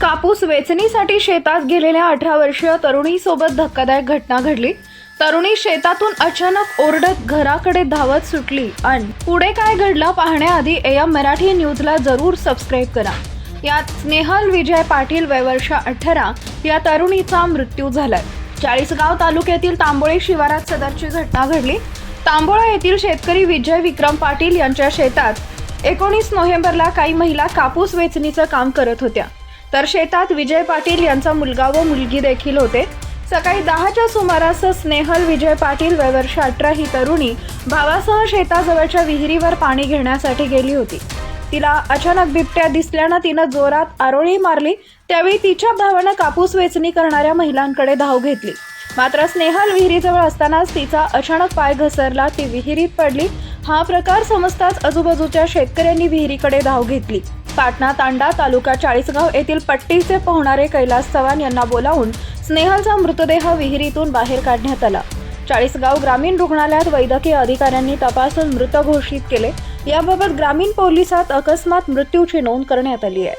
कापूस वेचणीसाठी शेतात गेलेल्या अठरा वर्षीय तरुणीसोबत धक्कादायक घटना घडली. तरुणी शेतातून अचानक ओरडत घराकडे धावत सुटली आणि पुढे काय घडलं पाहण्याआधी एम मराठी न्यूजला जरूर सबस्क्राईब करा. यात स्नेहल विजय पाटील वयवर्ष अठरा या तरुणीचा मृत्यू झालाय. चाळीसगाव तालुक्यातील तांबोळी शिवारात सदरची घटना घडली. तांबोळा येथील शेतकरी विजय विक्रम पाटील यांच्या शेतात एकोणीस नोव्हेंबरला काही महिला कापूस वेचणीचं काम करत होत्या. तर शेतात विजय पाटील यांचा मुलगा व मुलगी देखील होते. सकाळी दहाच्या सुमारास स्नेहल विजय पाटील वयवर्ष अठरा ही तरुणी भावासह शेताजवळच्या विहिरीवर पाणी घेण्यासाठी गेली होती. तिला अचानक बिबट्या दिसल्यानं तिनं जोरात आरोळी मारली. त्यावेळी तिच्या भावानं कापूस वेचणी करणाऱ्या महिलांकडे धाव घेतली. मात्र स्नेहल विहिरीजवळ असतानाच तिचा अचानक पाय घसरला ती विहिरीत पडली. हा प्रकार समजताच आजूबाजूच्या शेतकऱ्यांनी विहिरीकडे धाव घेतली. पाटणा तांडा तालुका चाळीसगाव येथील पट्टीचे पोहणारे कैलास चव्हाण यांना बोलावून स्नेहलचा मृतदेह विहिरीतून बाहेर काढण्यात आला. चाळीसगाव ग्रामीण रुग्णालयात वैद्यकीय अधिकाऱ्यांनी तपासून मृत घोषित केले. याबाबत ग्रामीण पोलिसात अकस्मात मृत्यूची नोंद करण्यात आली आहे.